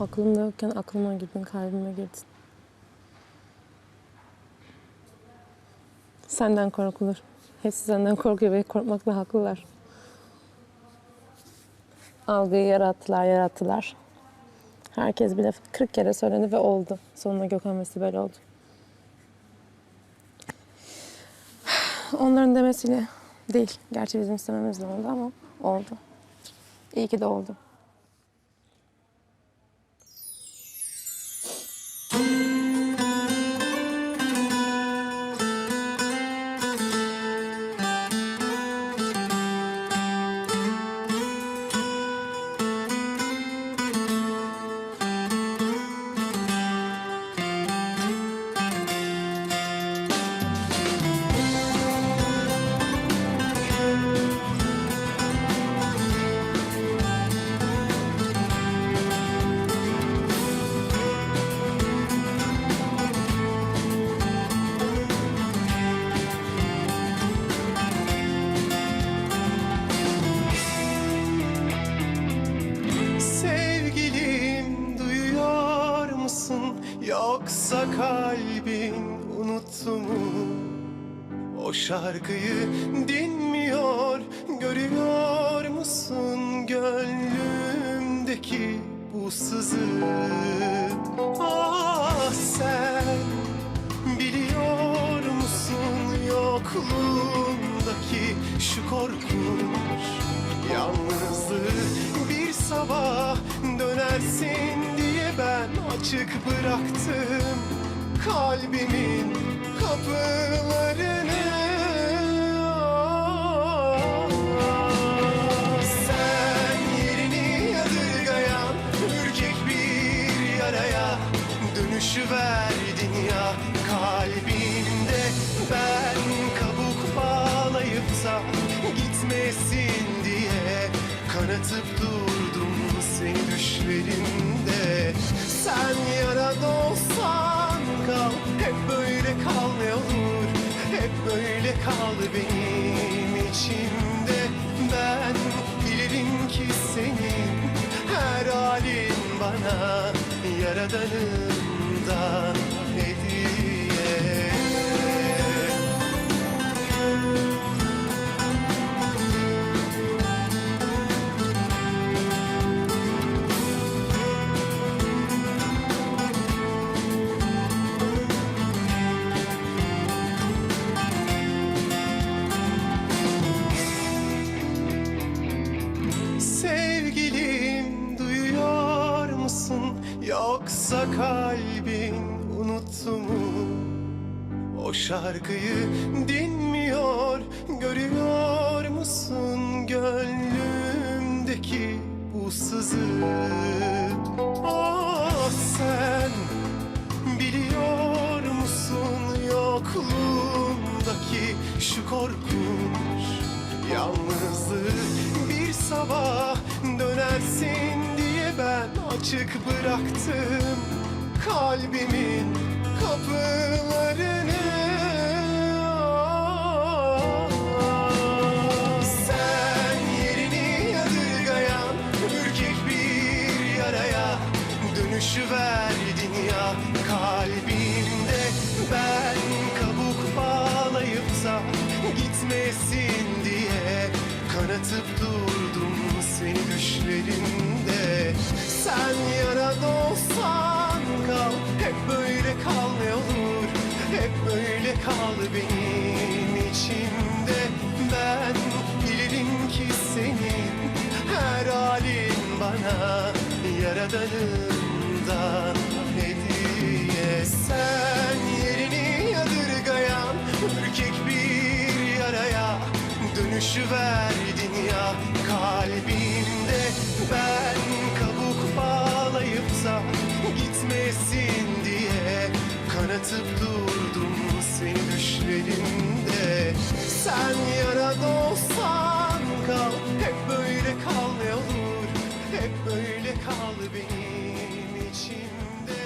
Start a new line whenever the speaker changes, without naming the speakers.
Aklımda yokken aklıma girdin, kalbime girdin. Senden korkulur. Hepsi senden korkuyor ve korkmakla haklılar. Algıyı yarattılar, yarattılar. Herkes bir laf 40 kere söyledi ve oldu. Sonunda Gökhan ve Sibel oldu. Onların demesiyle değil. Gerçi bizim istememizle oldu ama oldu. İyi ki de oldu.
Yoksa kalbin unuttu mu? O şarkıyı dinmiyor görüyor musun gönlümdeki bu sızı? Ah sen biliyor musun yokluğundaki şu korkunç Yalnızlığı bir sabah dönersin açık bıraktım kalbimin kapılarını. Sen yerini yadırgayan ürkek bir yaraya dönüşü verdin ya kalbimde ben kabuk bağlayıp da gitmesin diye kanatıp durdum seni düşlerimde sen yarada olsan kal. Hep böyle kal ne olur. Hep böyle kal benim içimde. Ben bilirim ki senin her halin bana yaradanımdan yoksa kalbin unuttu mu? O şarkıyı dinmiyor görüyor musun gönlümdeki bu sızı? Ah sen biliyor musun yokluğumdaki şu korkunç Yalnızlığı bir sabah dönersin ben açık bıraktım kalbimin kapılarını. Olsan kal hep böyle kal ne olur. Hep böyle kal benim içimde. Ben bilirim ki senin her halin bana yaradanımdan kal benim içimde.